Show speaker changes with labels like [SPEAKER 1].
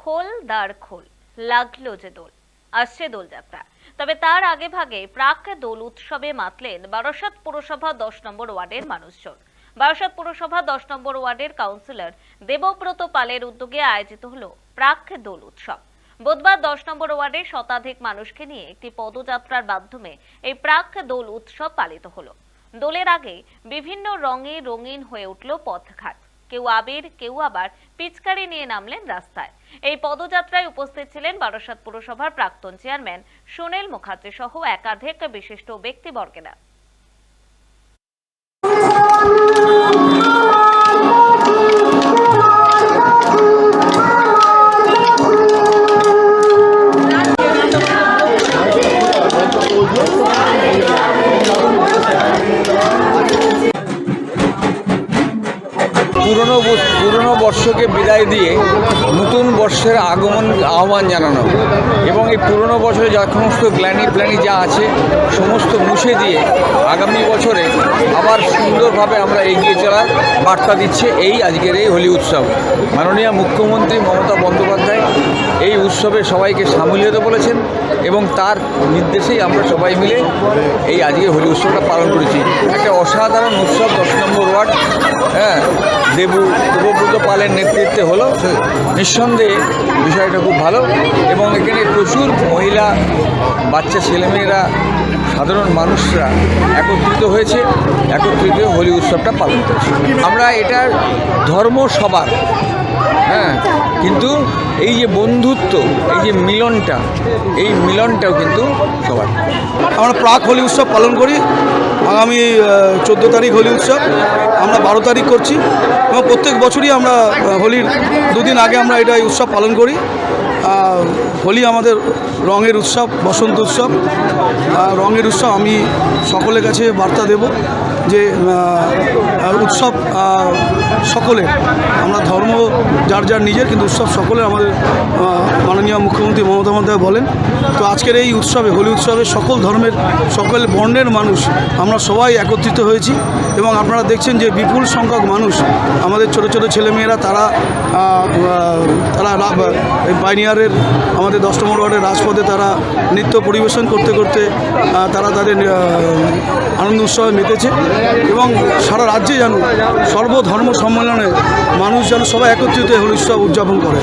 [SPEAKER 1] খোল দাঁড় খোল, লাগল যে দোল, আসছে দোলযাত্রা তবে তার আগে ভাগে প্রাক দোল উৎসবে মাতলেন বারাসাত পুরসভা দশ নম্বর ওয়ার্ডের মানুষজন। বারাসাত পুরসভা দশ নম্বর ওয়ার্ডের কাউন্সিলর দেবব্রত পালের উদ্যোগে আয়োজিত হলো প্রাক দোল উৎসব। বুধবার দশ নম্বর ওয়ার্ডে শতাধিক মানুষকে নিয়ে একটি পদযাত্রার মাধ্যমে এই প্রাক দোল উৎসব পালিত হলো। দোলের আগে বিভিন্ন রঙে রঙিন হয়ে উঠল পথঘাট। কেউ আবির, কেউ আবার পিচকারি নিয়ে নামলেন রাস্তায়। এই পদযাত্রায় উপস্থিত ছিলেন বারাসাত পুরসভার প্রাক্তন চেয়ারম্যান সুনীল মুখার্জি সহ একাধিক বিশিষ্ট ব্যক্তিবর্গেরা।
[SPEAKER 2] পুরনো পুরনো বর্ষকে বিদায় দিয়ে নতুন বর্ষের আগমন আহ্বান জানানো। এবং এই পুরনো বছরে যা সমস্ত গ্ল্যানি প্ল্যানি যা আছে, সমস্ত মুছে দিয়ে আগামী বছরে আবার সুন্দরভাবে আমরা এগিয়ে চলার বার্তা দিচ্ছে এই আজকের এই হোলি উৎসব। মাননীয় মুখ্যমন্ত্রী মমতা বন্দ্যোপাধ্যায় এই উৎসবে সবাইকে সামিল হতে বলেছেন এবং তার নির্দেশেই আমরা সবাই মিলে এই আজকে হোলি উৎসবটা পালন করেছি। একটা অসাধারণ উৎসব, দশ নম্বর ওয়ার্ড। হ্যাঁ দেবু দেবব্রত পালের নেতৃত্বে হলো। নিঃসন্দেহে বিষয়টা খুব ভালো এবং এখানে প্রচুর মহিলা, বাচ্চা ছেলেমেয়েরা, সাধারণ মানুষরা একত্রিত হয়েছে, একত্রিত হোলি উৎসবটা পালন করছে। আমরা এটার ধর্ম সবার হ্যাঁ কিন্তু এই যে বন্ধুত্ব, এই যে মিলনটা, এই মিলনটাও কিন্তু সবার।
[SPEAKER 3] আমরা প্রাক হোলি উৎসব পালন করি, আগামী চোদ্দ তারিখ হোলি উৎসব, আমরা বারো তারিখ করছি, এবং প্রত্যেক বছরই আমরা হোলির দুদিন আগে আমরা এটা উৎসব পালন করি। হোলি আমাদের রঙের উৎসব বসন্ত উৎসব। রঙের উৎসব আমি সকলের কাছে বার্তা দেব যে উৎসব আহ, সকলের আমরা ধর্ম যার যার নিজের কিন্তু উৎসব সকলের আমাদের মাননীয় মুখ্যমন্ত্রী মমতা বন্দ্যোপাধ্যায় বলেন। তো আজকের এই উৎসবে হোলি উৎসবে সকল ধর্মের সকল বর্ণের মানুষ আমরা সবাই একত্রিত হয়েছি এবং আপনারা দেখছেন যে বিপুল সংখ্যক মানুষ আমাদের ছোট ছোট ছেলেমেয়েরা তারা তারা রা- বাইনিয়ারের আমাদের দশ নম্বর ওয়ার্ডের রাজপথে তারা নৃত্য পরিবেশন করতে করতে তারা তাদের আনন্দ উৎসবে মেতেছে এবং সারা রাজ্যে যেন সর্বধর্ম সম্মেলনে মানুষ যেন সবাই একত্রিত হয়ে উৎসব উদযাপন করে।